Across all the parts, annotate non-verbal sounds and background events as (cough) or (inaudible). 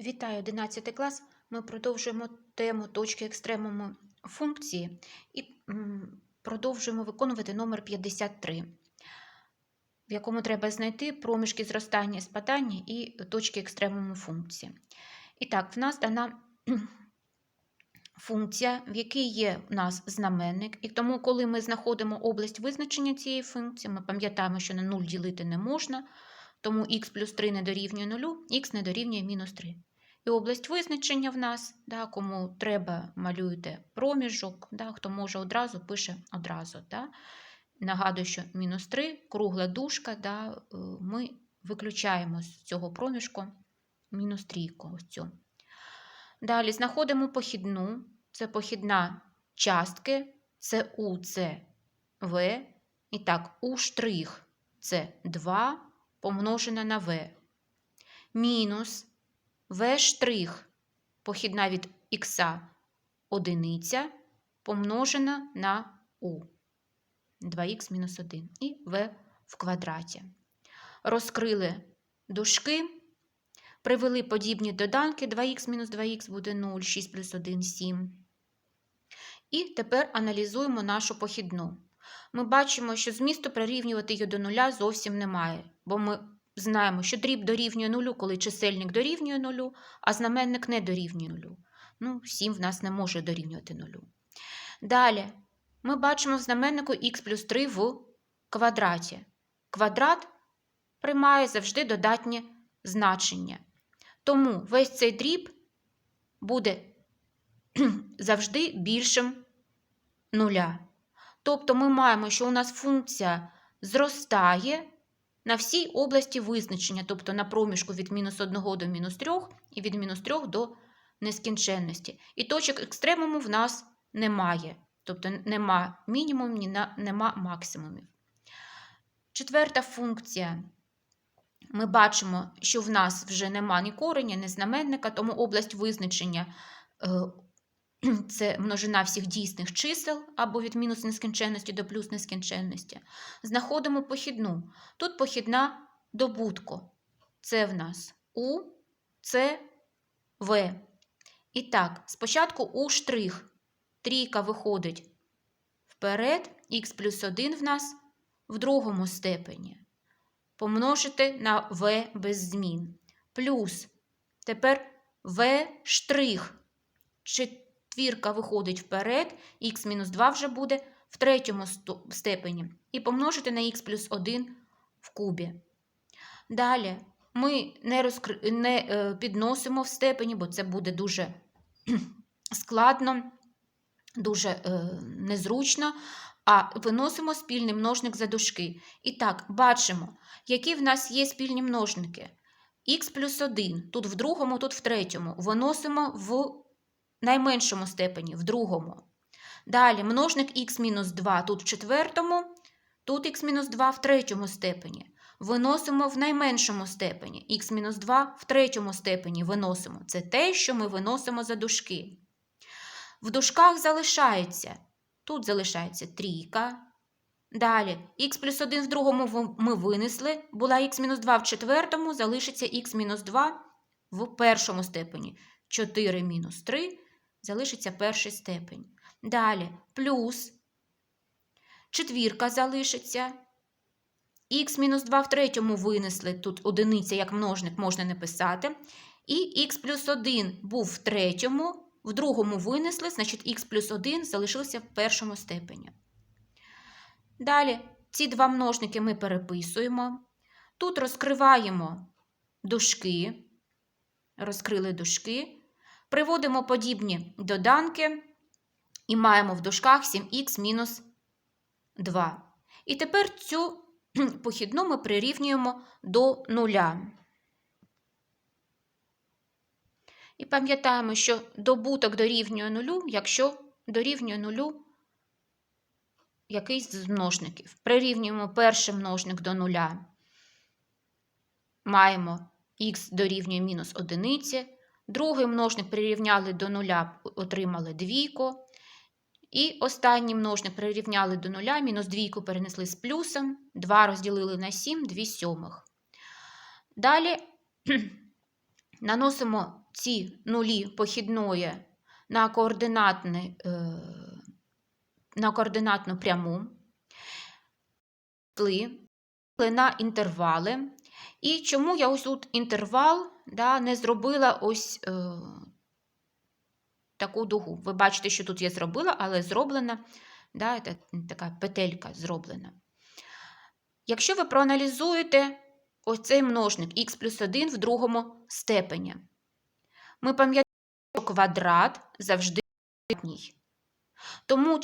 Вітаю 11 клас. Ми продовжуємо тему точки екстремуму функції і продовжуємо виконувати номер 53, в якому треба знайти проміжки зростання спадання і точки екстремуму функції. І так, в нас дана функція, в якій є у нас знаменник, і тому, коли ми знаходимо область визначення цієї функції, ми пам'ятаємо, що на 0 ділити не можна, тому х плюс 3 не дорівнює 0, х не дорівнює мінус 3. І область визначення в нас, да, кому треба, малюєте проміжок, да, хто може одразу, пише одразу. Да. Нагадую, що мінус 3, кругла дужка, да, е, ми виключаємо з цього проміжку мінус трійку. Ось цю. Далі знаходимо похідну, це похідна частки, це У, це В. І так, У штрих це 2 помножене на В. Мінус В штрих, похідна від х одиниця, помножена на у. 2х мінус 1 і в в квадраті. Розкрили дужки, привели подібні доданки, 2х мінус 2х буде 0, 6 плюс 1 7. І тепер аналізуємо нашу похідну. Ми бачимо, що змісту прирівнювати її до нуля зовсім немає, бо ми знаємо, що дріб дорівнює нулю, коли чисельник дорівнює нулю, а знаменник не дорівнює нулю. Ну, 7 в нас не може дорівнювати нулю. Далі ми бачимо в знаменнику х плюс 3 в квадраті. Квадрат приймає завжди додатнє значення. Тому весь цей дріб буде (clears throat) завжди більшим нуля. Тобто ми маємо, що у нас функція зростає на всій області визначення, тобто на проміжку від мінус 1 до мінус 3 і від мінус 3 до нескінченності. І точок екстремуму в нас немає. Тобто нема мінімумів, нема максимумів. Четверта функція. Ми бачимо, що в нас вже нема ні кореня, ні знаменника, тому область визначення (clears throat) це множина всіх дійсних чисел або від мінус нескінченності до плюс нескінченності. Знаходимо похідну. Тут похідна добутку. Це в нас У, С, В. І так, спочатку У штрих. Трійка виходить вперед, х плюс 1 в нас в другому степені. Помножити на В без змін. Плюс тепер В штрих. Четвірка виходить вперед, х мінус 2 вже буде в третьому степені. І помножити на х плюс 1 в кубі. Далі ми не, розкри... не е, підносимо в степені, бо це буде дуже (clears throat) складно, дуже е, незручно. А виносимо спільний множник за дужки. І так, бачимо, які в нас є спільні множники. Х плюс 1, тут в другому, тут в третьому. Виносимо в найменшому степені, в другому. Далі множник х-2 тут в четвертому, тут х-2 в третьому степені. Виносимо в найменшому степені. х-2 в третьому степені виносимо. Це те, що ми виносимо за дужки. В дужках залишається. Тут залишається трійка. Далі х плюс 1 в другому ми винесли. Була х-2 в четвертому, залишиться х-2 в першому степені. 4 мінус 3 залишиться перший степень. Далі плюс четвірка залишиться. Х-2 в третьому винесли, тут одиниця, як множник, можна не писати. І х плюс 1 був в третьому, в другому винесли, значить х плюс 1 залишилося в першому степені. Далі ці два множники ми переписуємо. Тут розкриваємо дужки, розкрили дужки. Приводимо подібні доданки і маємо в дужках 7х мінус 2. І тепер цю (clears throat) похідну ми прирівнюємо до нуля. І пам'ятаємо, що добуток дорівнює нулю, якщо дорівнює нулю якийсь з множників. Прирівнюємо перший множник до нуля. Маємо х дорівнює мінус одиниці. Другий множник прирівняли до нуля, отримали двійку. І останній множник прирівняли до нуля, мінус двійку перенесли з плюсом, 2 розділили на 7, 2 сьомих. Далі (clears throat) наносимо ці нулі похідної на, координатний, е, на координатну пряму, на інтервали. І чому я ось тут інтервал да, не зробила ось е, таку дугу. Ви бачите, що тут я зробила, але зроблена да, та- така петелька зроблена. Якщо ви проаналізуєте ось цей множник х плюс 1 в другому степені, ми пам'ятаємо, що квадрат завжди дорівнює. Тому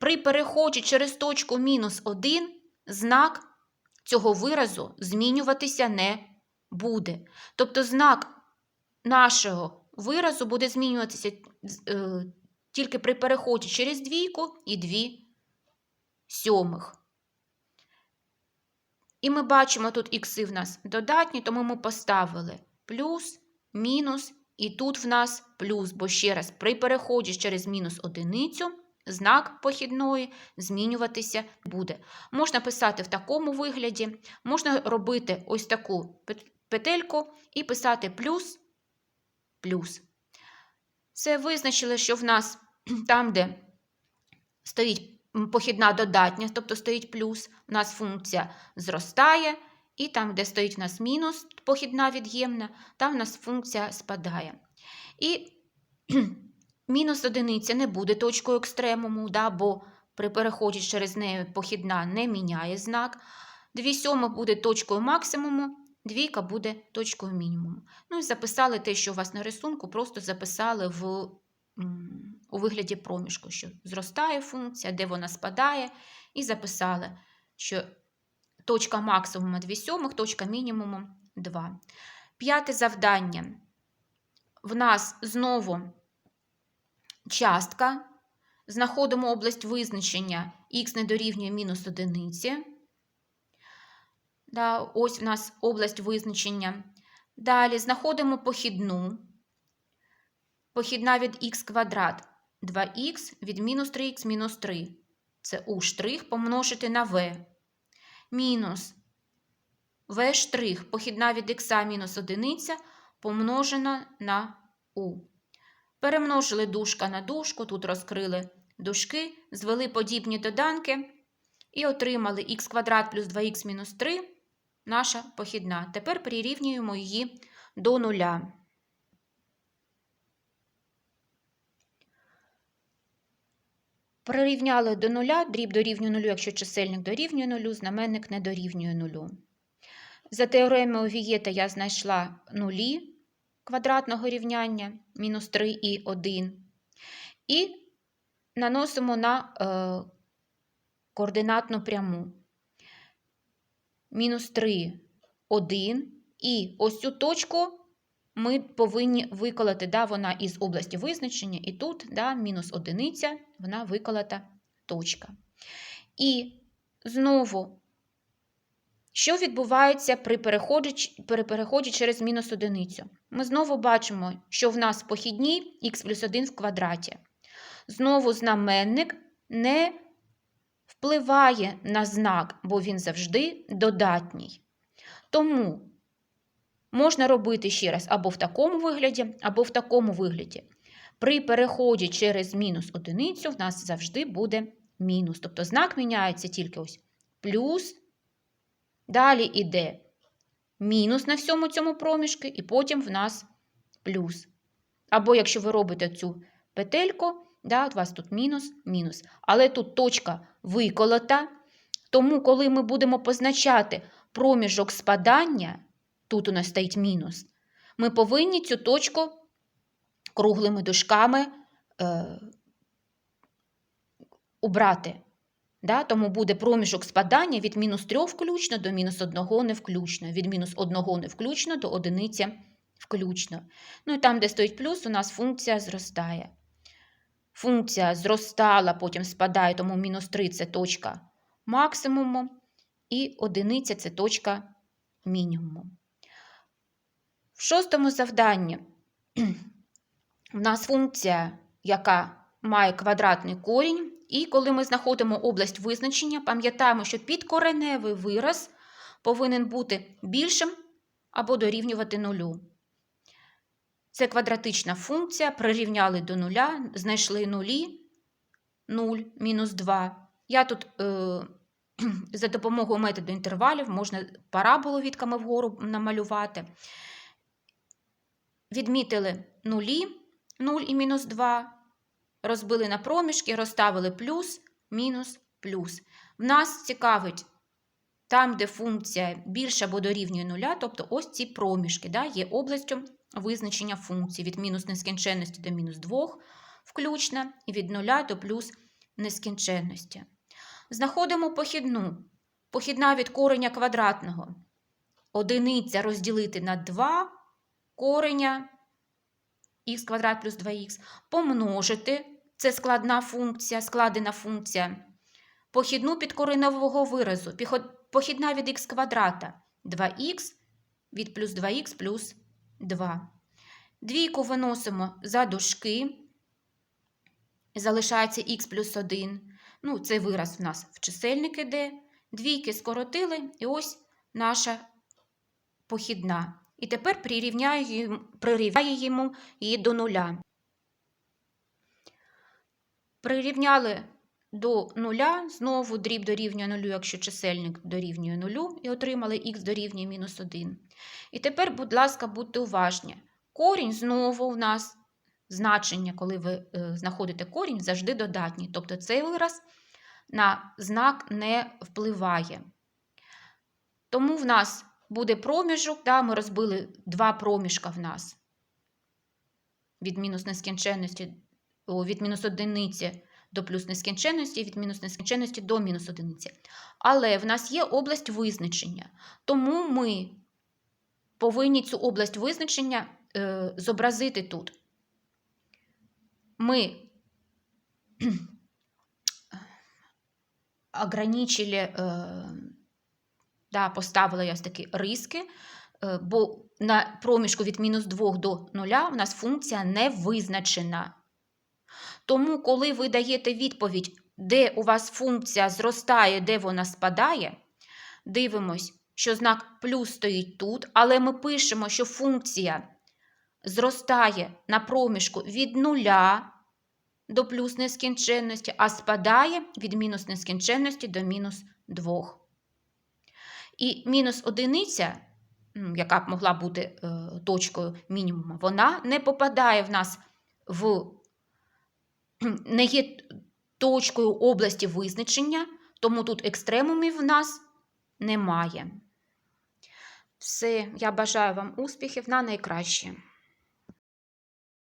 при переході через точку мінус 1 знак цього виразу змінюватися не буде. Тобто знак нашого виразу буде змінюватися е, тільки при переході через двійку і дві сьомих. І ми бачимо, тут ікси в нас додатні, тому ми поставили плюс, мінус, і тут в нас плюс, бо ще раз, при переході через мінус одиницю знак похідної змінюватися буде. Можна писати в такому вигляді, можна робити ось таку петельку і писати плюс, плюс. Це визначили, що в нас (clears throat) там, де стоїть похідна додатня, тобто стоїть плюс, у нас функція зростає, і там, де стоїть в нас мінус, похідна від'ємна, там в нас функція спадає. І (clears throat) мінус одиниця не буде точкою екстремуму, да, бо при переході через неї похідна не міняє знак. Дві сьомих буде точкою максимуму, двійка буде точкою мінімуму. Ну і записали те, що у вас на рисунку, просто записали в, у вигляді проміжку, що зростає функція, де вона спадає, і записали, що точка максимуму 2 сьомих, точка мінімуму 2. П'яте завдання. В нас знову частка. Знаходимо область визначення х не дорівнює мінус одиниці. Да, ось в нас область визначення. Далі знаходимо похідну. Похідна від х квадрат 2х від мінус 3х мінус 3. Це у штрих помножити на v. Мінус v штрих похідна від х мінус одиниця помножена на у. Перемножили дужка на дужку, тут розкрили дужки, звели подібні доданки і отримали х квадрат плюс 2х мінус 3 наша похідна. Тепер прирівнюємо її до нуля. Прирівняли до нуля, дріб дорівнює нулю, якщо чисельник дорівнює нулю, знаменник не дорівнює нулю. За теоремою Вієта я знайшла нулі квадратного рівняння мінус 3 і 1. І наносимо на е, координатну пряму. Мінус 3, 1. І ось цю точку ми повинні виколати, да, вона із області визначення, і тут да, мінус одиниця, вона виколота точка. І знову, що відбувається при переході, при переході через мінус одиницю? Ми знову бачимо, що в нас похідні х плюс 1 в квадраті. Знову знаменник не впливає на знак, бо він завжди додатній. Тому можна робити ще раз або в такому вигляді, або в такому вигляді. При переході через мінус одиницю в нас завжди буде мінус. Тобто знак міняється тільки ось плюс. Далі йде мінус на всьому цьому проміжку, і потім в нас плюс. Або якщо ви робите цю петельку, да, от у вас тут мінус, мінус. Але тут точка виколота. Тому, коли ми будемо позначати проміжок спадання, тут у нас стоїть мінус, ми повинні цю точку круглими дужками е, убрати. Да? Тому буде проміжок спадання від мінус 3 включно до мінус 1 не включно, від мінус 1 не включно до одиниці включно. Ну і там, де стоїть плюс, у нас функція зростає. Функція зростала, потім спадає, тому мінус 3 це точка максимуму, і одиниця це точка мінімуму. В шостому завданні (clears throat) в нас функція, яка має квадратний корінь, і коли ми знаходимо область визначення, пам'ятаємо, що підкореневий вираз повинен бути більшим або дорівнювати нулю. Це квадратична функція, прирівняли до нуля, знайшли нулі, 0, мінус 2. Я тут е, (clears throat) за допомогою методу інтервалів можна параболу відками вгору намалювати. Відмітили нулі, 0 і мінус 2, розбили на проміжки, розставили плюс, мінус, плюс. В нас цікавить там, де функція більша або дорівнює нуля, тобто ось ці проміжки, да, є областю визначення функції від мінус нескінченності до мінус 2 включно, і від нуля до плюс нескінченності. Знаходимо похідну. Похідна від кореня квадратного. Одиниця розділити на 2 кореня х квадрат плюс 2х, помножити, це складна функція, складена функція, похідну підкоренового виразу, похідна від х квадрата 2х від плюс 2х плюс 2. Двійку виносимо за дужки, залишається х плюс 1. Ну, цей вираз в нас в чисельник іде. Двійки скоротили, і ось наша похідна. І тепер прирівняємо, її до нуля. Прирівняли до нуля, знову дріб дорівнює нулю, якщо чисельник дорівнює нулю, і отримали х дорівнює мінус 1. І тепер, будь ласка, будьте уважні. Корінь знову у нас значення, коли ви е, знаходите корінь, завжди додатній. Тобто цей вираз на знак не впливає. Тому в нас буде проміжок, да, ми розбили два проміжка в нас від мінус нескінченності, о, від мінус одиниці до плюс нескінченності, від мінус нескінченності до мінус одиниці. Але в нас є область визначення, тому ми повинні цю область визначення е, зобразити тут. Ми (clears throat) ограничили, е, да, поставили ось такі риски, е, бо на проміжку від мінус 2 до 0 у нас функція не визначена. Тому, коли ви даєте відповідь, де у вас функція зростає, де вона спадає, дивимось, що знак плюс стоїть тут, але ми пишемо, що функція зростає на проміжку від 0 до плюс нескінченності, а спадає від мінус нескінченності до мінус 2. І мінус одиниця, яка б могла бути е, точкою мінімуму, вона не попадає в нас в не є точкою області визначення, тому тут екстремумів в нас немає. Все, я бажаю вам успіхів на найкраще.